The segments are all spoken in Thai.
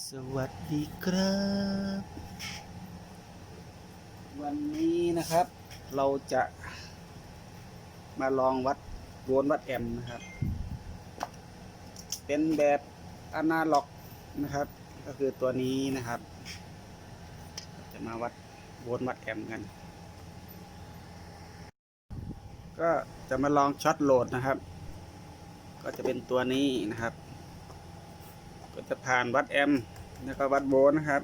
สวัสดีครับ วันนี้นะครับ เราจะมาลองวัดโวลต์วัดแอมป์นะครับ เป็นแบบอนาล็อกนะครับ ก็คือตัวนี้นะครับ จะมาวัดโวลต์วัดแอมป์กัน ก็จะมาลองช็อตโหลดนะครับ ก็จะเป็นตัวนี้นะครับ ก็จะผ่านวัดแอมแล้วก็วัดโวลต์นะครับ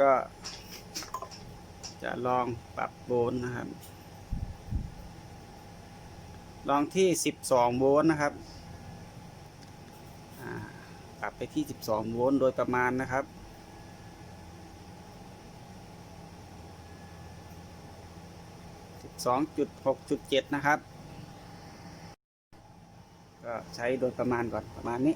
ก็จะลองปรับโวลต์นะครับ ลองที่ 12 โวลต์นะครับปรับไปที่ 12 โวลต์โดยประมาณนะครับ12.6.7นะครับ ก็ใช้โดยประมาณก่อนประมาณนี้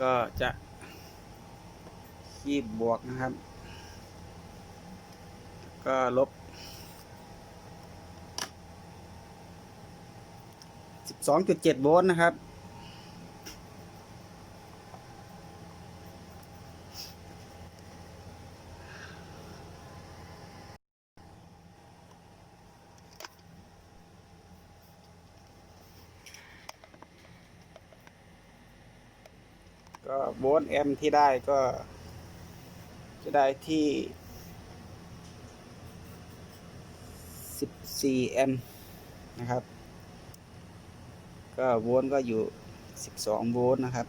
ก็จะคีบบวกนะครับ ก็ลบ 12.7 โวลต์นะครับ ก็โวลต์แอมป์ที่ได้ก็ จะได้ที่ 14 แอมป์นะครับ ก็โวลต์ก็อยู่ 12 โวลต์นะครับ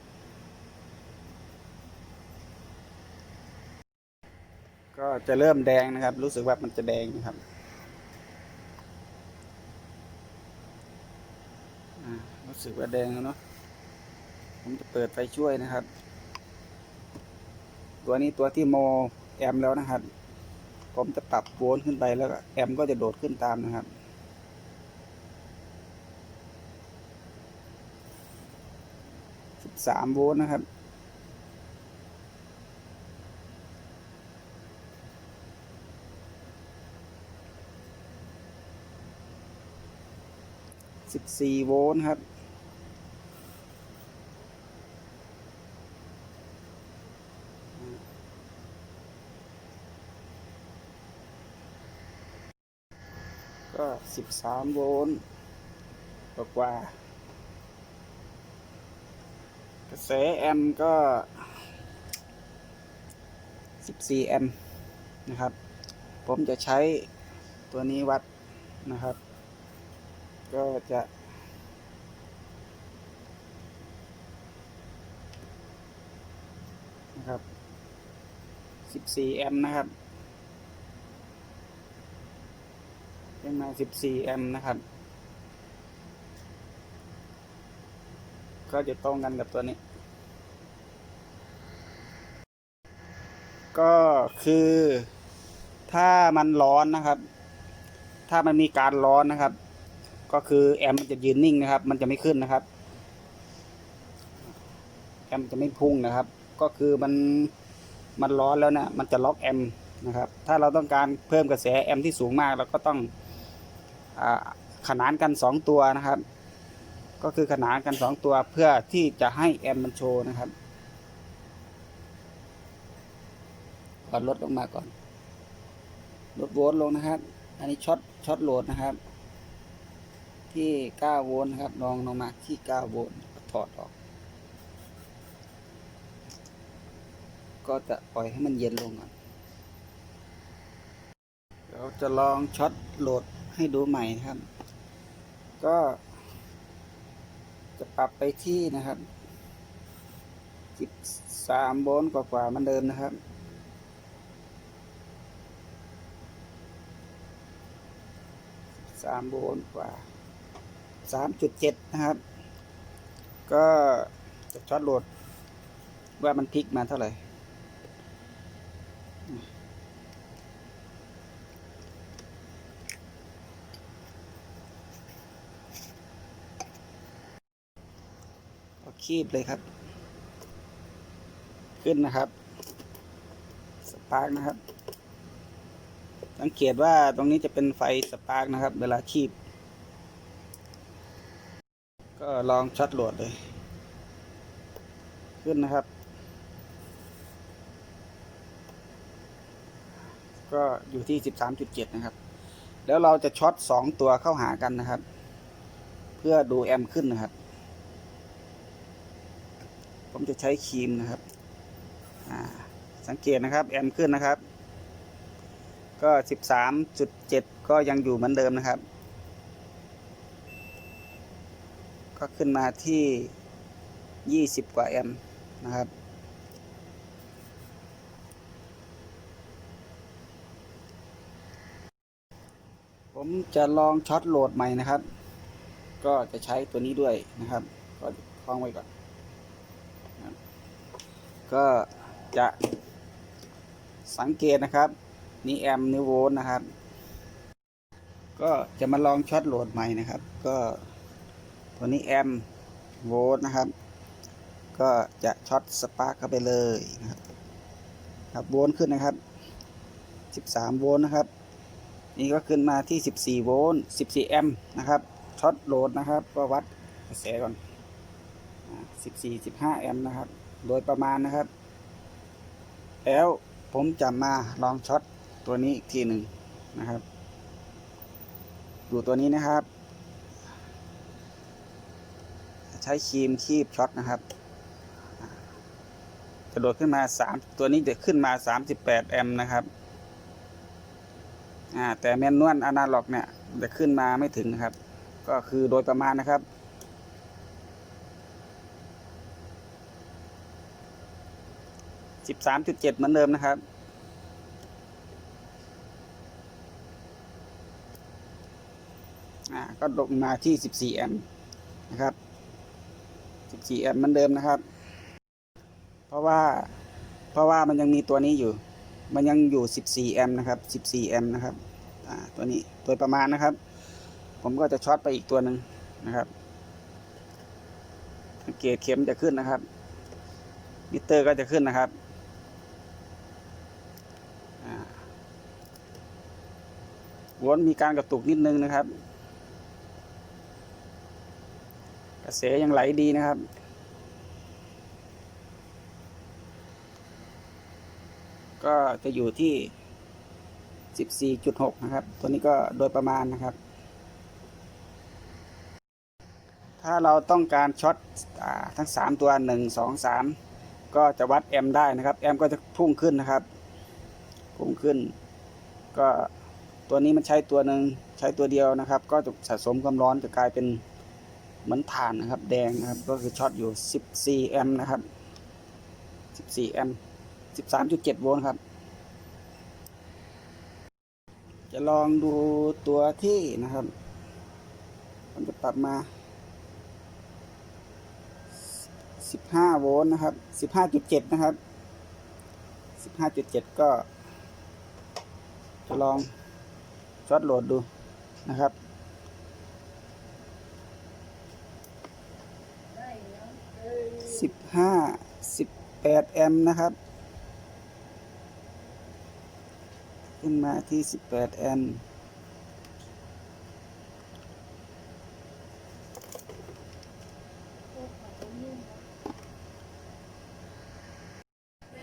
ก็จะเริ่มแดงนะครับ รู้สึกว่ามันจะแดงนะครับรู้สึกว่าแดงแล้วเนาะ ผมจะเปิดไฟช่วยนะครับ ตัวนี้ตัวที่โมแอมแล้วนะครับ ผมจะปรับโวลต์ขึ้นไปแล้วแอมก็จะโดดขึ้นตามนะครับ13โวลต์นะครับ14โวลต์ครับ ก็13โวลต์กว่ากว่ากระแสแอมก็14แอมนะครับ ผมจะใช้ตัวนี้วัดนะครับ ก็จะนะครับ 14 แอมป์นะครับ เป็นมา 14 แอมป์นะครับ ก็จะตรงกันกับตัวนี้ ก็คือถ้ามันร้อนนะครับ ถ้ามันมีการร้อนนะครับ ก็คือแอมป์มันจะยืนนิ่งนะครับ มันจะไม่ขึ้นนะครับ แอมป์จะไม่พุ่งนะครับ ก็คือมันมันร้อนแล้วนะมันจะล็อกแอมป์นะครับ ถ้าเราต้องการเพิ่มกระแสแอมป์ที่สูงมากเราก็ต้อง ขนานกันสองตัวนะครับ ก็คือขนานกันสองตัวเพื่อที่จะให้แอมป์มันโชว์นะครับก่อนลดลงมาก่อน ลดโวลต์ลงนะครับ อันนี้ช็อตช็อตโหลดนะครับ ที่9โวลต์นะครับลองลงมาที่9โวลต์ถอดออก ก็จะปล่อยให้มันเย็นลงก่อนเราจะลองช็อตโหลด ให้ดูใหม่นะครับ ก็ จะปรับไปที่นะครับ13โวลต์กว่าๆมันเดิมนะครับ สามโวลต์กว่าสามจุดเจ็ดนะครับ ก็จะช็อตโหลดว่ามันพลิกมาเท่าไหร่ คีบเลยครับ ขึ้นนะครับ สปาร์กนะครับ สังเกตว่าตรงนี้จะเป็นไฟสปาร์กนะครับ เวลาคีบ ก็ลองช็อตโหลดเลย ขึ้นนะครับ ก็อยู่ที่ 13.7 นะครับ แล้วเราจะช็อต 2 ตัวเข้าหากันนะครับ เพื่อดูแอมขึ้นนะครับ ผมจะใช้ครีมนะครับ สังเกตนะครับ แอมขึ้นนะครับ ก็ 13.7 ก็ยังอยู่เหมือนเดิมนะครับ ก็ขึ้นมาที่ 20 กว่าแอมนะครับผมจะลองช็อตโหลดใหม่นะครับ ก็จะใช้ตัวนี้ด้วยนะครับ ก็คล้องไว้ก่อน ก็จะสังเกตนะครับนี่แอมนิโวลต์นะครับ ก็จะมาลองช็อตโหลดใหม่นะครับ ก็ตัวนี้แอมโวลต์นะครับ ก็จะช็อตสปาร์กเข้าไปเลยนะครับครับโวลต์ขึ้นนะครับ 13 โวลต์นะครับ นี่ก็ขึ้นมาที่ 14 โวลต์ 14 แอมป์นะครับช็อตโหลดนะครับ ก็วัดกระแสก่อน 14 15 แอมป์นะครับ โดยประมาณนะครับ แล้วผมจะมาลองช็อตตัวนี้อีกทีหนึ่งนะครับ ดูตัวนี้นะครับ ใช้ครีมคีบช็อตนะครับจะโดดขึ้นมา 3 ตัวนี้จะขึ้นมา 38 แอมป์นะครับแต่แมนนวลอนาล็อกเนี่ยจะขึ้นมาไม่ถึงนะครับ ก็คือโดยประมาณนะครับ สิบสามจุดเจ็ดเหมือนเดิมนะครับ อ่า ก็ลงมาที่สิบสี่แอมป์นะครับสิบสี่แอมป์เหมือนเดิมนะครับ เพราะว่า เพราะว่ามันยังมีตัวนี้อยู่ มันยังอยู่14แอมป์นะครับ14แอมป์นะครับ อ่า ตัวนี้ โดยประมาณนะครับ ผมก็จะช็อตไปอีกตัวหนึ่งนะครับเกตเข็มจะขึ้นนะครับมิเตอร์ก็จะขึ้นนะครับอ่า วนมีการกระตุกนิดนึงนะครับ กระแสยังไหลดีนะครับก็จะอยู่ที่ 14.6 นะครับ ตัวนี้ก็โดยประมาณนะครับ ถ้าเราต้องการช็อตอทั้ง 3 ตัว 1 2 3 ก็จะวัดแอมได้นะครับ แอมก็จะพุ่งขึ้นนะครับ พุ่งขึ้น ก็ ตัวนี้มันใช้ตัวหนึ่งใช้ตัวเดียวนะครับ ก็จะสะสมความร้อนจะกลายเป็นเหมือนถ่านนะครับ แดงนะครับ ก็คือช็อตอยู่ 14 แอมป์นะครับ 14 แอมป์ 13.7 โวลต์ครับ จะลองดูตัวที่นะครับผมจะปรับมา 15 โวลต์นะครับ 15.7 นะครับ 15.7 ก็จะลอง ช็อตโหลดดูนะครับ15 18แอมป์นะครับ ขึ้นมาที่18แอมป์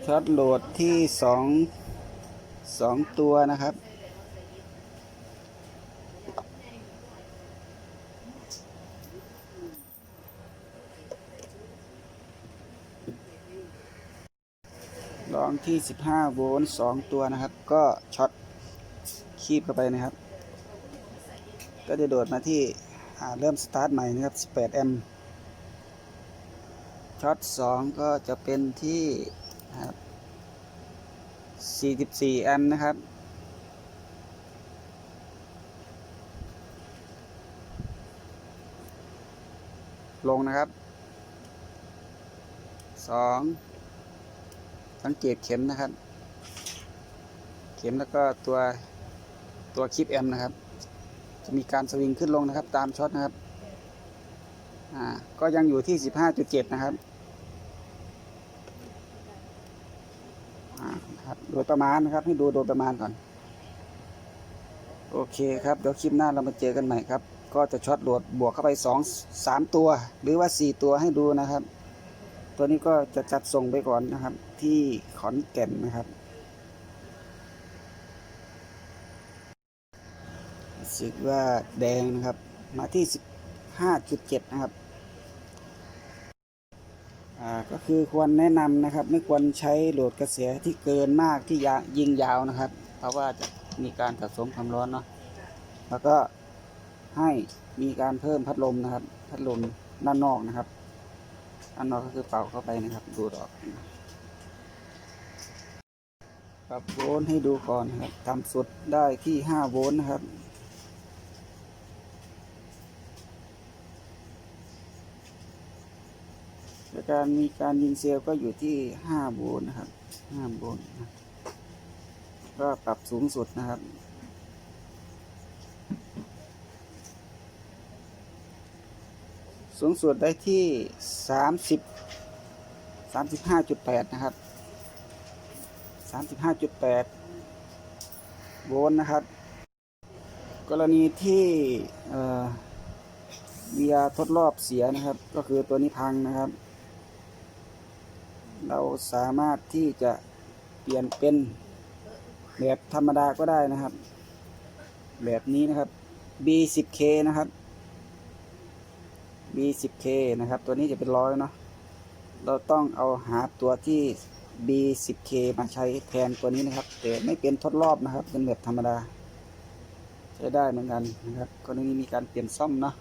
ช็อตโหลดที่2 2ตัวนะครับ ที่ 15 โวลต์ 2 ตัวนะครับ ก็ช็อตคีบเข้าไปนะครับ ก็จะโดดมาที่เริ่มสตาร์ทใหม่นะครับ 18 แอมป์ช็อต 2 ก็จะเป็นที่ครับ44 แอมป์นะครับลงนะครับ 2 สังเกตเข็มนะครับ เข็มแล้วก็ตัวตัวคลิปแอมนะครับ จะมีการสวิงขึ้นลงนะครับ ตามช็อตนะครับ อ่า ก็ยังอยู่ที่15.7นะครับ อ่านะครับ โดยประมาณนะครับ ให้ดูโดยประมาณก่อน โอเคครับ เดี๋ยวคลิปหน้าเรามาเจอกันใหม่ครับ ก็จะช็อตโหลดบวกเข้าไปสองสามตัว หรือว่าสี่ตัวให้ดูนะครับ ตัวนี้ก็จะจัดส่งไปก่อนนะครับ ที่ขอนแก่นนะครับ สึกว่าแดงนะครับ มาที่สิบห้าจุดเจ็ดนะครับก็คือควรแนะนำนะครับ ไม่ควรใช้โหลดกระแสที่เกินมากที่ยายิงยาวนะครับ เพราะว่าจะมีการสะสมความร้อนเนาะแล้วก็ให้มีการเพิ่มพัดลมนะครับ พัดลมด้านนอกนะครับ ด้านนอกก็คือเป่าเข้าไปนะครับ ดูดออกปรับโวลต์ให้ดูก่อนครับต่ำสุดได้ที่5โวลต์นะครับและการมีการยิงเซลล์ก็อยู่ที่ 5 โวลต์นะครับ 5 โวลต์ก็ปรับสูงสุดนะครับ สูงสุดได้ที่ 30 35.8 นะครับ 35.8 โวลต์นะครับ กรณีที่เอ่อเวียทดรอบเสียนะครับ ก็คือตัวนี้พังนะครับ เราสามารถที่จะเปลี่ยนเป็นแบบธรรมดาก็ได้นะครับ แบบนี้นะครับ B10K นะครับ B10K นะครับ ตัวนี้จะเป็นร้อยเนาะเราต้องเอาหาตัวที่ B10K มาใช้แทนตัวนี้นะครับ แต่ไม่เป็นทดรอบนะครับ เป็นแบบธรรมดา ใช้ได้เหมือนกันนะครับกรณีมีการเปลี่ยนซ่อมเนาะ